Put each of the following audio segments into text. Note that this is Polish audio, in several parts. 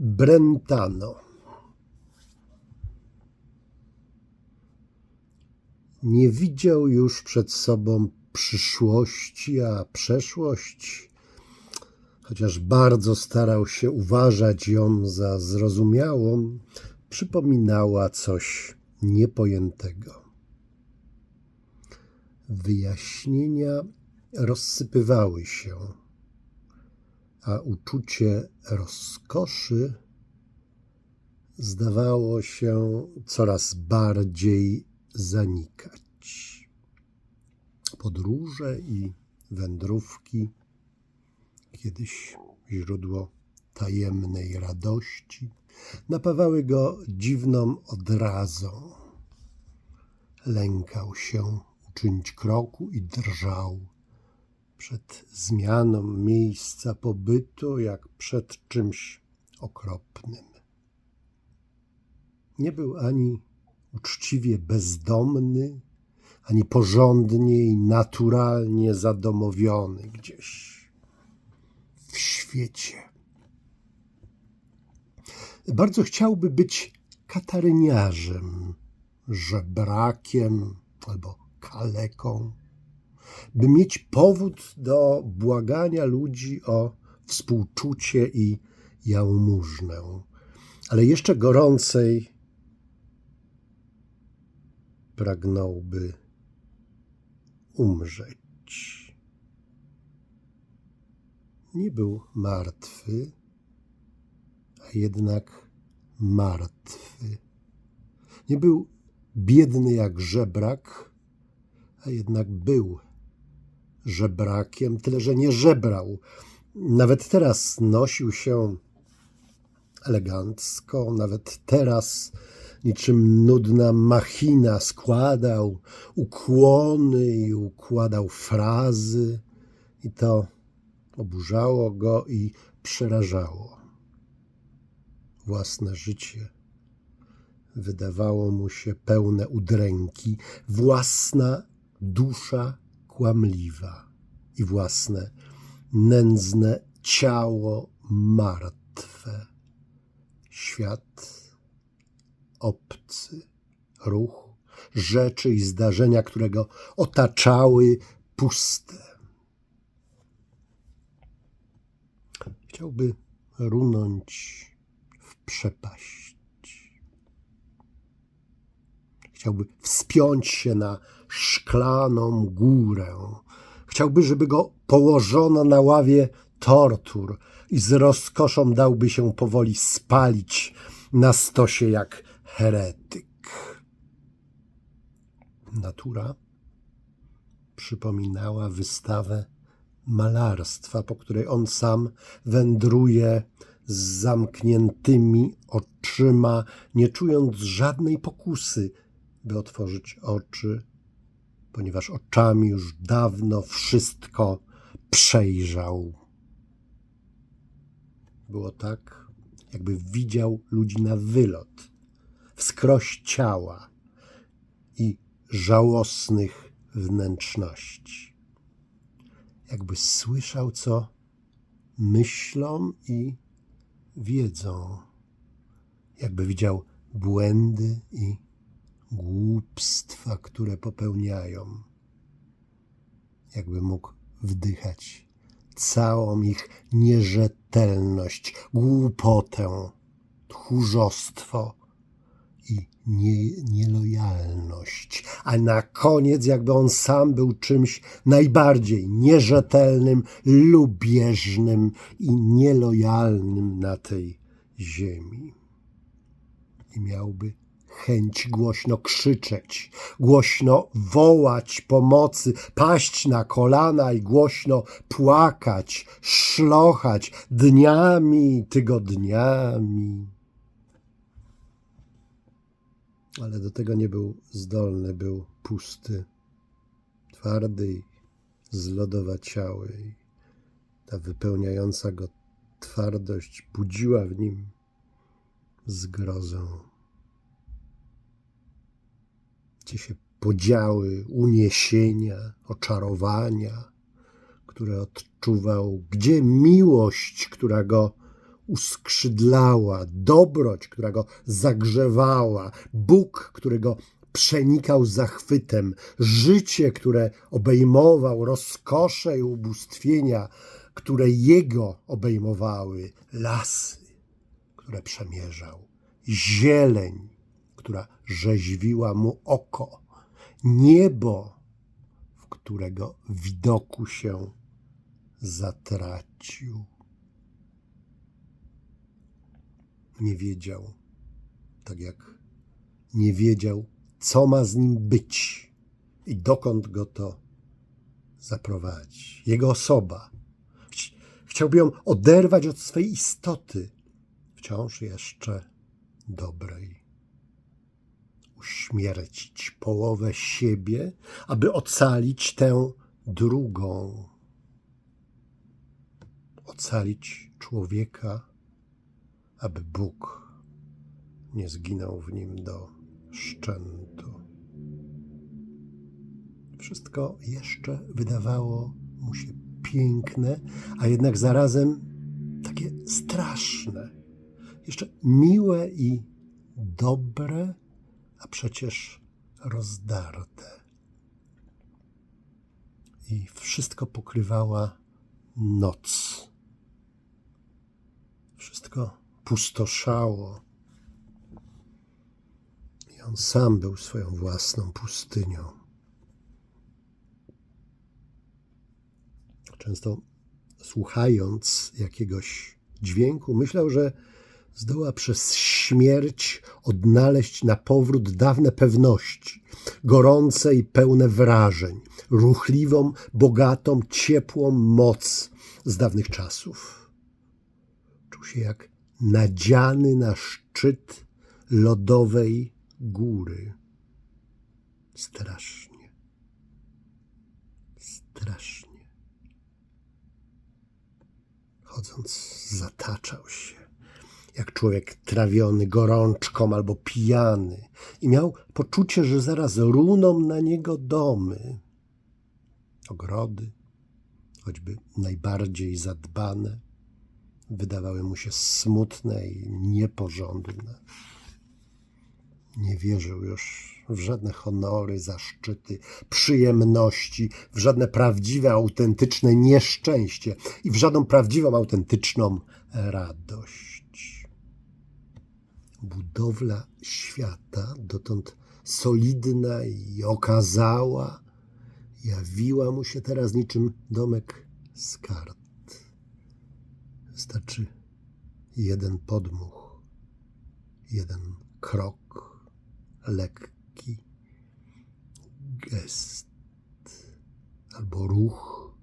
Brentano. Nie widział już przed sobą przyszłości, a przeszłość, chociaż bardzo starał się uważać ją za zrozumiałą, przypominała coś niepojętego. Wyjaśnienia rozsypywały się, a uczucie rozkoszy zdawało się coraz bardziej zanikać. Podróże i wędrówki, kiedyś źródło tajemnej radości, napawały go dziwną odrazą. Lękał się uczynić kroku i drżał przed zmianą miejsca pobytu, jak przed czymś okropnym. Nie był ani uczciwie bezdomny, ani porządnie i naturalnie zadomowiony gdzieś w świecie. Bardzo chciałby być kataryniarzem, żebrakiem albo kaleką, by mieć powód do błagania ludzi o współczucie i jałmużnę. Ale jeszcze gorącej pragnąłby umrzeć. Nie był martwy, a jednak martwy. Nie był biedny jak żebrak, a jednak był żebrakiem, tyle że nie żebrał. Nawet teraz nosił się elegancko, nawet teraz niczym nudna machina składał ukłony i układał frazy, i to oburzało go i przerażało. Własne życie wydawało mu się pełne udręki, własna dusza kłamliwa i własne nędzne ciało martwe. Świat obcy, ruch, rzeczy i zdarzenia, które go otaczały, puste. Chciałby runąć w przepaść. Chciałby wspiąć się na szklaną górę. Chciałby, żeby go położono na ławie tortur i z rozkoszą dałby się powoli spalić na stosie jak heretyk. Natura przypominała wystawę malarstwa, po której on sam wędruje z zamkniętymi oczyma, nie czując żadnej pokusy, by otworzyć oczy, ponieważ oczami już dawno wszystko przejrzał. Było tak, jakby widział ludzi na wylot, wskroś ciała i żałosnych wnętrzności. Jakby słyszał, co myślą i wiedzą. Jakby widział błędy i głupstwa, które popełniają. Jakby mógł wdychać całą ich nierzetelność, głupotę, tchórzostwo i nie, nielojalność. A na koniec, jakby on sam był czymś najbardziej nierzetelnym, lubieżnym i nielojalnym na tej ziemi. I miałby chęć głośno krzyczeć, głośno wołać pomocy, paść na kolana i głośno płakać, szlochać dniami, tygodniami. Ale do tego nie był zdolny, był pusty, twardy i zlodowaciały. Ta wypełniająca go twardość budziła w nim zgrozę gdzie się podziały uniesienia, oczarowania, które odczuwał, gdzie miłość, która go uskrzydlała, dobroć, która go zagrzewała, Bóg, który go przenikał zachwytem, życie, które obejmował, rozkosze i ubóstwienia, które jego obejmowały, lasy, które przemierzał, zieleń, która rzeźwiła mu oko, niebo, w którego widoku się zatracił. Nie wiedział, tak jak nie wiedział, co ma z nim być i dokąd go to zaprowadzi. Jego osoba. Chci- Chciałby ją oderwać od swej istoty, wciąż jeszcze dobrej. Uśmiercić połowę siebie, aby ocalić tę drugą. Ocalić człowieka, aby Bóg nie zginął w nim do szczętu. Wszystko jeszcze wydawało mu się piękne, a jednak zarazem takie straszne. Jeszcze miłe i dobre, a przecież rozdarte. I wszystko pokrywała noc. Wszystko pustoszało. I on sam był swoją własną pustynią. Często słuchając jakiegoś dźwięku, myślał, że zdoła przez śmierć odnaleźć na powrót dawne pewności, gorące i pełne wrażeń, ruchliwą, bogatą, ciepłą moc z dawnych czasów. Czuł się jak nadziany na szczyt lodowej góry. Strasznie. Strasznie. Chodząc, zataczał się, jak człowiek trawiony gorączką albo pijany, i miał poczucie, że zaraz runą na niego domy, ogrody, choćby najbardziej zadbane, wydawały mu się smutne i nieporządne. Nie wierzył już w żadne honory, zaszczyty, przyjemności, w żadne prawdziwe, autentyczne nieszczęście i w żadną prawdziwą, autentyczną radość. Budowla świata, dotąd solidna i okazała, jawiła mu się teraz niczym domek z kart. Wystarczy jeden podmuch, jeden krok, lekki gest albo ruch,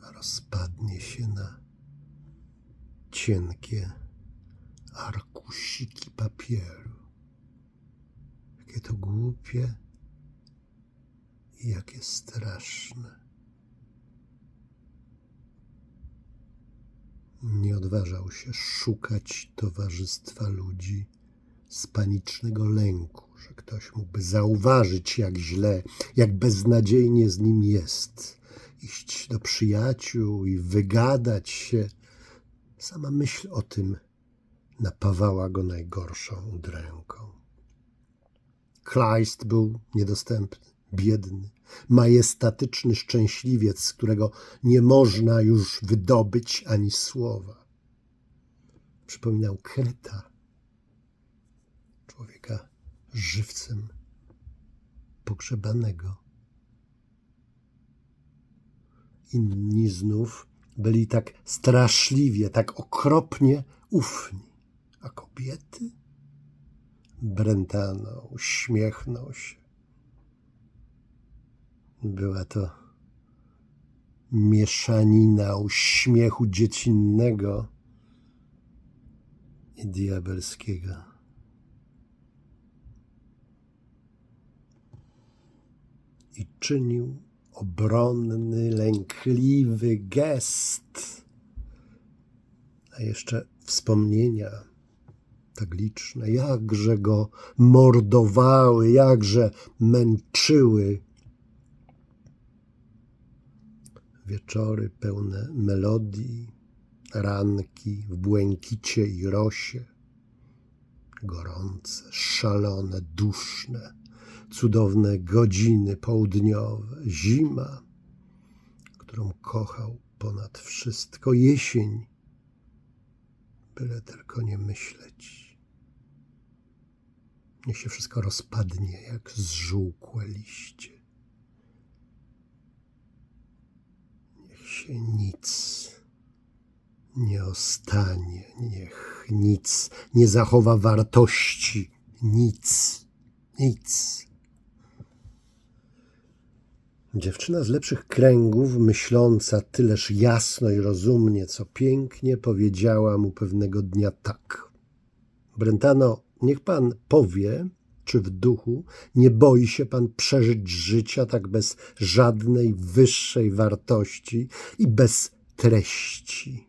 a rozpadnie się na cienkie arkusiki papieru. Jakie to głupie i jakie straszne. Nie odważał się szukać towarzystwa ludzi z panicznego lęku, że ktoś mógłby zauważyć, jak źle, jak beznadziejnie z nim jest. Iść do przyjaciół i wygadać się. Sama myśl o tym napawała go najgorszą udręką. Kleist był niedostępny, biedny, majestatyczny szczęśliwiec, z którego nie można już wydobyć ani słowa. Przypominał Kreta, człowieka żywcem pogrzebanego. Inni znów byli tak straszliwie, tak okropnie ufni, a kobiety? Brentano uśmiechnął się. Była to mieszanina uśmiechu dziecinnego i diabelskiego. I czynił obronny, lękliwy gest, a jeszcze wspomnienia tak liczne, jakże go mordowały, jakże męczyły. Wieczory pełne melodii, ranki w błękicie i rosie, gorące, szalone, duszne, cudowne godziny południowe, zima, którą kochał ponad wszystko, jesień, byle tylko nie myśleć. Niech się wszystko rozpadnie jak zżółkłe liście. Niech się nic nie ostanie, niech nic nie zachowa wartości, nic, nic. Dziewczyna z lepszych kręgów, myśląca tyleż jasno i rozumnie, co pięknie, powiedziała mu pewnego dnia tak. Brentano, niech pan powie, czy w duchu nie boi się pan przeżyć życia tak bez żadnej wyższej wartości i bez treści?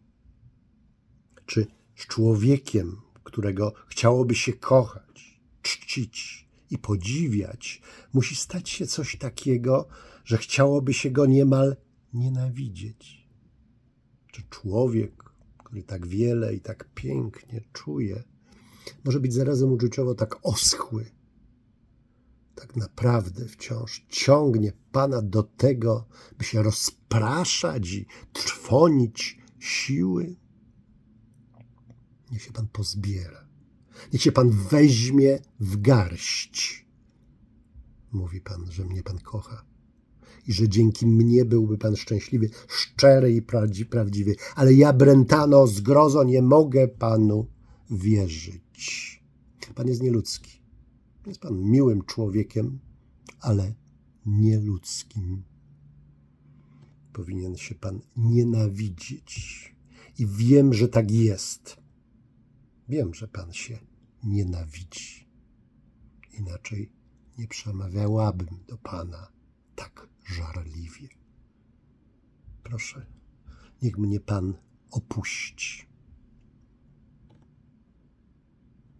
Czy z człowiekiem, którego chciałoby się kochać, czcić i podziwiać, musi stać się coś takiego, że chciałoby się go niemal nienawidzieć? Czy człowiek, który tak wiele i tak pięknie czuje, może być zarazem uczuciowo tak oschły, tak naprawdę wciąż ciągnie Pana do tego, by się rozpraszać i trwonić siły? Niech się Pan pozbiera. Niech się Pan weźmie w garść. Mówi Pan, że mnie Pan kocha i że dzięki mnie byłby Pan szczęśliwy, szczery i prawdzi- prawdziwy. Ale ja, Brentano, zgrozo nie mogę Panu wierzyć. Pan jest nieludzki. Jest Pan miłym człowiekiem, ale nieludzkim. Powinien się Pan nienawidzieć. I wiem, że tak jest. Wiem, że Pan się nienawidzi. Inaczej nie przemawiałabym do Pana tak żarliwie. Proszę, niech mnie Pan opuści.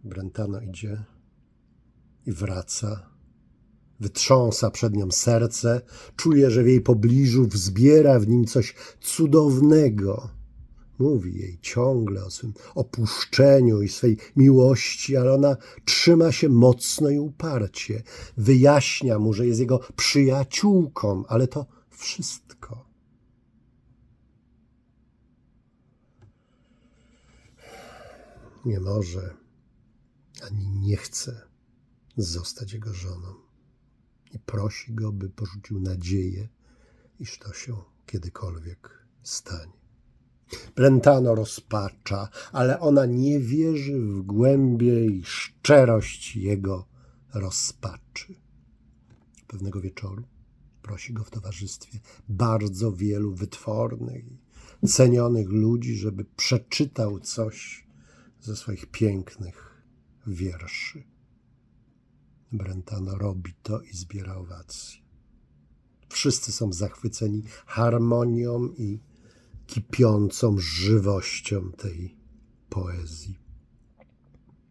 Brentano idzie i wraca. Wytrząsa przed nią serce, czuje, że w jej pobliżu wzbiera w nim coś cudownego. Mówi jej ciągle o swym opuszczeniu i swej miłości, ale ona trzyma się mocno i uparcie. Wyjaśnia mu, że jest jego przyjaciółką, ale to wszystko. Nie może ani nie chce zostać jego żoną. I prosi go, by porzucił nadzieję, iż to się kiedykolwiek stanie. Brentano rozpacza, ale ona nie wierzy w głębię i szczerość jego rozpaczy. Pewnego wieczoru prosi go w towarzystwie bardzo wielu wytwornych i cenionych ludzi, żeby przeczytał coś ze swoich pięknych wierszy. Brentano robi to i zbiera owacje. Wszyscy są zachwyceni harmonią i kipiącą żywością tej poezji.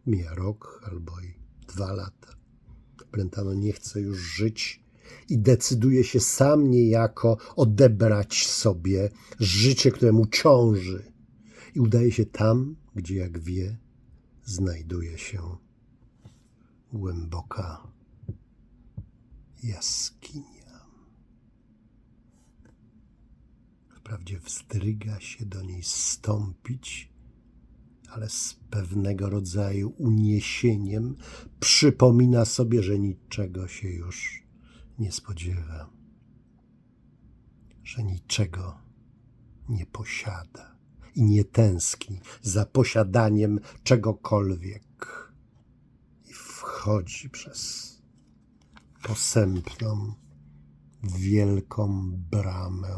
Mija rok albo i dwa lata. Brentano nie chce już żyć i decyduje się sam niejako odebrać sobie życie, które mu ciąży. I udaje się tam, gdzie, jak wie, znajduje się głęboka jaskinia. Wprawdzie wzdryga się do niej stąpić, ale z pewnego rodzaju uniesieniem przypomina sobie, że niczego się już nie spodziewa, że niczego nie posiada i nie tęskni za posiadaniem czegokolwiek. I wchodzi przez posępną, wielką bramę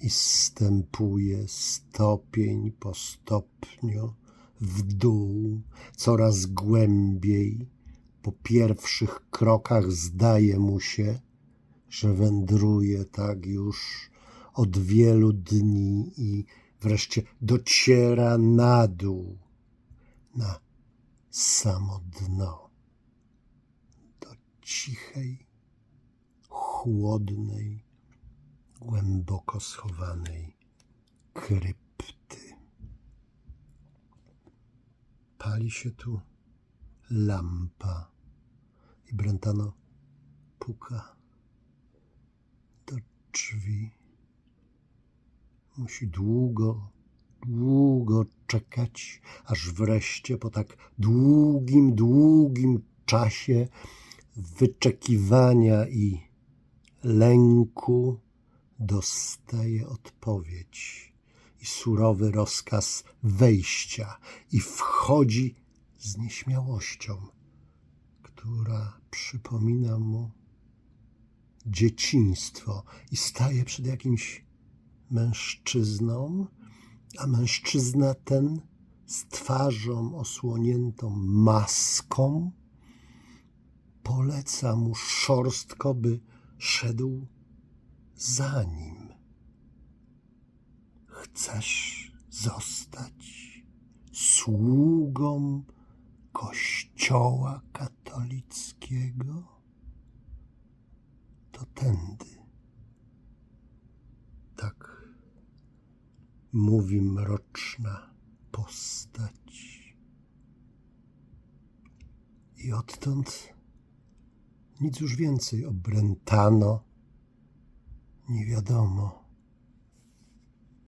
i stępuje stopień po stopniu w dół, coraz głębiej. Po pierwszych krokach zdaje mu się, że wędruje tak już od wielu dni i wreszcie dociera na dół, na samo dno, do cichej, chłodnej, głęboko schowanej krypty. Pali się tu lampa i Brentano puka do drzwi. Musi długo, długo czekać, aż wreszcie po tak długim, długim czasie wyczekiwania i lęku dostaje odpowiedź i surowy rozkaz wejścia i wchodzi z nieśmiałością, która przypomina mu dzieciństwo i staje przed jakimś mężczyzną, a mężczyzna ten z twarzą osłoniętą maską poleca mu szorstko, by szedł za nim. Chcesz zostać sługą Kościoła katolickiego? To tędy. Tak mówi mroczna postać. I odtąd nic już więcej o Brentano nie wiadomo.